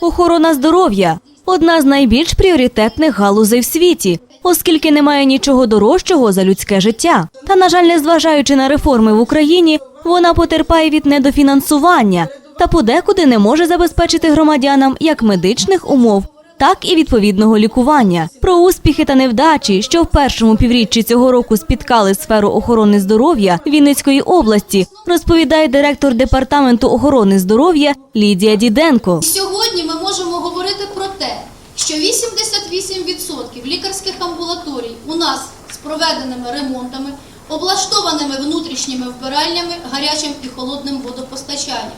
Охорона здоров'я одна з найбільш пріоритетних галузей в світі, оскільки немає нічого дорожчого за людське життя. Та, на жаль, незважаючи на реформи в Україні, вона потерпає від недофінансування та подекуди не може забезпечити громадянам як медичних умов, так і відповідного лікування. Про успіхи та невдачі, що в першому півріччі цього року спіткали сферу охорони здоров'я Вінницької області, розповідає директор департаменту охорони здоров'я Лідія Діденко. Сьогодні ми можемо говорити про те, що 88% лікарських амбулаторій у нас з проведеними ремонтами, облаштованими внутрішніми вбиральнями, гарячим і холодним водопостачанням.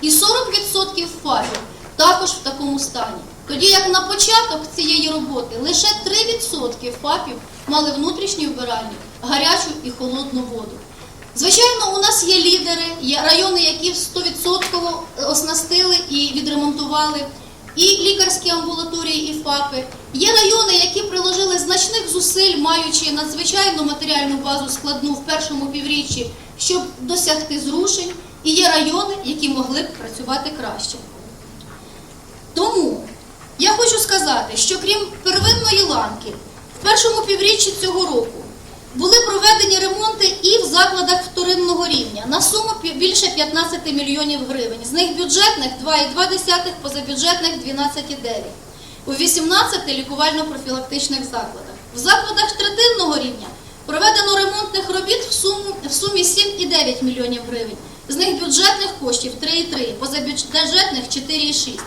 І 40% ФАПів також в такому стані. Тоді як на початок цієї роботи лише 3% ФАПів мали внутрішні вбиральні, гарячу і холодну воду. Звичайно, у нас є лідери, є райони, які 100% оснастили і відремонтували і лікарські амбулаторії, і ФАПи. Є райони, які приложили значних зусиль, маючи надзвичайну матеріальну базу складну в першому півріччі, щоб досягти зрушень. І є райони, які могли б працювати краще. Тому я хочу сказати, що крім первинної ланки, в першому півріччі цього року були проведені ремонти і в закладах вторинного рівня на суму більше 15 мільйонів гривень. З них бюджетних 2,2, позабюджетних 12,9. У 18 лікувально-профілактичних закладах. В закладах третинного рівня проведено ремонтних робіт в, суму, в сумі 7,9 мільйонів гривень. З них бюджетних коштів 3,3, позабюджетних 4,6.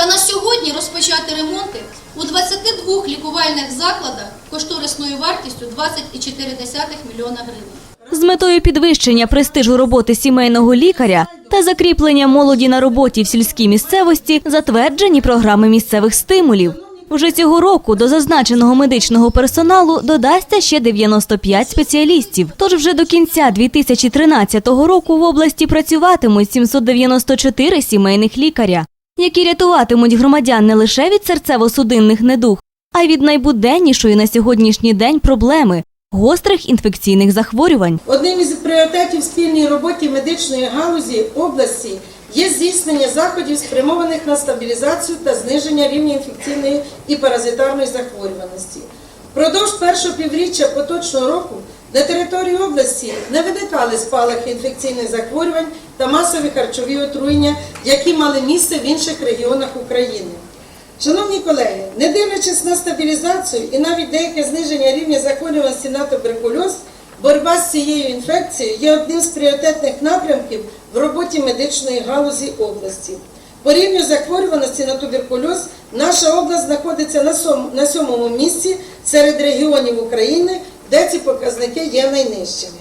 Та на сьогодні розпочати ремонти у 22 лікувальних закладах кошторисною вартістю 20,4 мільйона гривень. З метою підвищення престижу роботи сімейного лікаря та закріплення молоді на роботі в сільській місцевості затверджені програми місцевих стимулів. Вже цього року до зазначеного медичного персоналу додасться ще 95 спеціалістів. Тож вже до кінця 2013 року в області працюватимуть 794 сімейних лікаря, які рятуватимуть громадян не лише від серцево-судинних недуг, а й від найбуденнішої на сьогоднішній день проблеми гострих інфекційних захворювань. Одним із пріоритетів спільній роботі медичної галузі області є здійснення заходів, спрямованих на стабілізацію та зниження рівня інфекційної і паразитарної захворюваності. Впродовж першого півріччя поточного року на території області не виникали спалахи інфекційних захворювань та масові харчові отруєння, які мали місце в інших регіонах України. Шановні колеги, не дивлячись на стабілізацію і навіть деяке зниження рівня захворюваності на туберкульоз, боротьба з цією інфекцією є одним з пріоритетних напрямків в роботі медичної галузі області. По рівню захворюваності на туберкульоз наша область знаходиться на на сьомому місці серед регіонів України, де ці показники є найнижчими.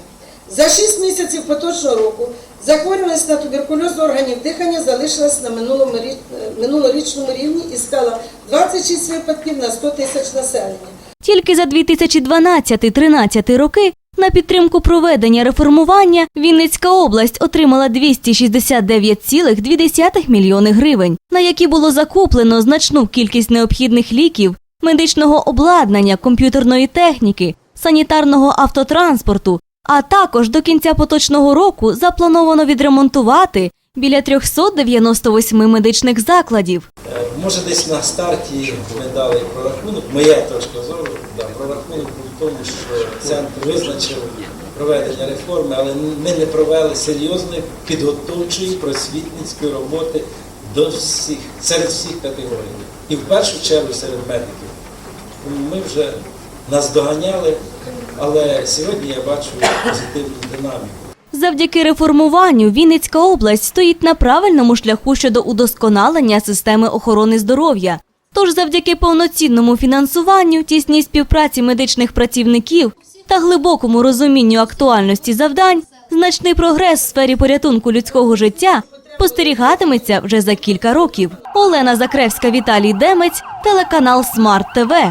За 6 місяців поточного року захворюваність на туберкульоз органів дихання залишилась на е, минулорічному рівні і склала 26 випадків на 100 тисяч населення. Тільки за 2012-13 роки на підтримку проведення реформування Вінницька область отримала 269,2 мільйони гривень, на які було закуплено значну кількість необхідних ліків, медичного обладнання, комп'ютерної техніки, санітарного автотранспорту. А також до кінця поточного року заплановано відремонтувати біля 398 медичних закладів. Е, Може, десь на старті ми дали прорахунок, моя точка зору, да, прорахунок був в тому, що центр визначив проведення реформи, але ми не провели серйозної підготовчої просвітницької роботи до всіх, серед всіх категорій. І в першу чергу серед медиків. Ми вже наздоганяли, але сьогодні я бачу позитивну динаміку. Завдяки реформуванню Вінницька область стоїть на правильному шляху щодо удосконалення системи охорони здоров'я. Тож завдяки повноцінному фінансуванню, тісній співпраці медичних працівників та глибокому розумінню актуальності завдань, значний прогрес в сфері порятунку людського життя спостерігатиметься вже за кілька років. Олена Закревська, Віталій Демець, телеканал Смарт ТВ.